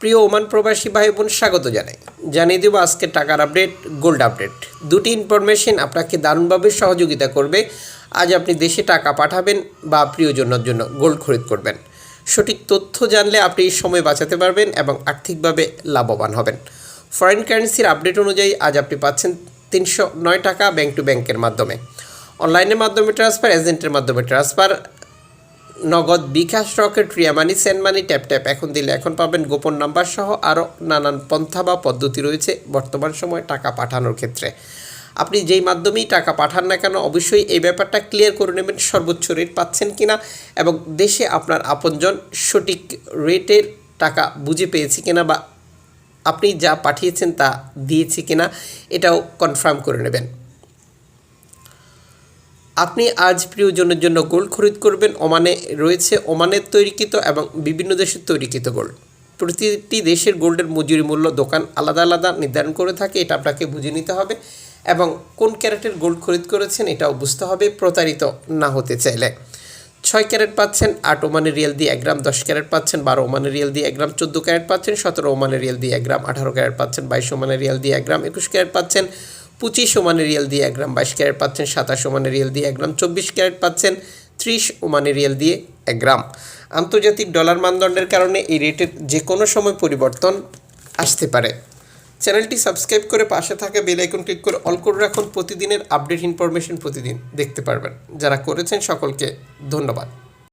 প্রিয় ওমান প্রবাসী ভাই বোন স্বাগত জানাই। জানিয়ে দেবো আজকে টাকার আপডেট, গোল্ড আপডেট। দুটি ইনফরমেশন আপনাকে দারুণভাবে সহযোগিতা করবে। আজ আপনি দেশে টাকা পাঠাবেন বা প্রিয়জনের জন্য গোল্ড খরিদ করবেন। সঠিক তথ্য জানলে আপনি সময় বাঁচাতে পারবেন এবং আর্থিকভাবে লাভবান হবেন। ফরেন কারেন্সির আপডেট অনুযায়ী আজ আপনি পাচ্ছেন তিনশো নয় টাকা ব্যাংক টু ব্যাংকের মাধ্যমে। অনলাইনের মাধ্যমে ট্রান্সফার এজেন্টের মাধ্যমে transfer Nagad bKash Rocket, Ria Money, send money, tap tap. এখন দিলে এখন পাবেন গোপন নাম্বার সহ আরও নানান পন্থা বা পদ্ধতি রয়েছে বর্তমান সময়ে টাকা পাঠানোর ক্ষেত্রে। আপনি যেই মাধ্যমেই টাকা পাঠান না কেন, অবশ্যই এই ব্যাপারটা ক্লিয়ার করে নেবেন সর্বোচ্চ রেট পাচ্ছেন কিনা এবং দেশে আপনার আপনজন সঠিক রেটের টাকা বুঝে পেয়েছে কিনা বা আপনি যা পাঠিয়েছেন তা দিয়েছে কিনা, এটাও কনফার্ম করে নেবেন। আপনি আজ প্রিয়জনের জন্য গোল্ড খরিদ করবেন। ওমানে রয়েছে ওমানের তৈরিকৃত এবং বিভিন্ন দেশের তৈরিকৃত গোল্ড। প্রতিটি দেশের গোল্ডের মজুরি মূল্য দোকান আলাদা আলাদা নির্ধারণ করে থাকে, এটা আপনাকে বুঝে নিতে হবে। এবং কোন ক্যারেটের গোল্ড খরিদ করেছেন এটাও বুঝতে হবে, প্রতারিত না হতে চাইলে। ছয় ক্যারেট পাচ্ছেন, আট ওমানের রিয়েল দিয়ে এক গ্রাম, দশ ক্যারেট পাচ্ছেন, বারো ওমানের রিয়েল দিয়ে এক গ্রাম, চোদ্দ ক্যারেট পাচ্ছেন, সতেরো ওমানের রিয়েল দিয়ে এক গ্রাম, আঠারো ক্যারেট পাচ্ছেন, বাইশ ওমানের রিয়েল দিয়ে এক গ্রাম, একুশ ক্যারেট পাচ্ছেন পঁচিশ ওমানের রিয়েল দিয়ে এক গ্রাম, বাইশ ক্যারেট পাচ্ছেন, সাতাশ ওমানের রিয়েল দিয়ে এক গ্রাম, চব্বিশ ক্যারেট পাচ্ছেন, ত্রিশ ওমানের রিয়েল দিয়ে এক গ্রাম। আন্তর্জাতিক ডলার মানদণ্ডের কারণে এই রেটের যে কোনো সময় পরিবর্তন আসতে পারে। চ্যানেলটি সাবস্ক্রাইব করে পাশে থাকা বেল আইকন ক্লিক করে অল করে রাখুন। প্রতিদিনের আপডেট ইনফরমেশন প্রতিদিন দেখতে পারবেন। যারা করেছেন সকলকে ধন্যবাদ।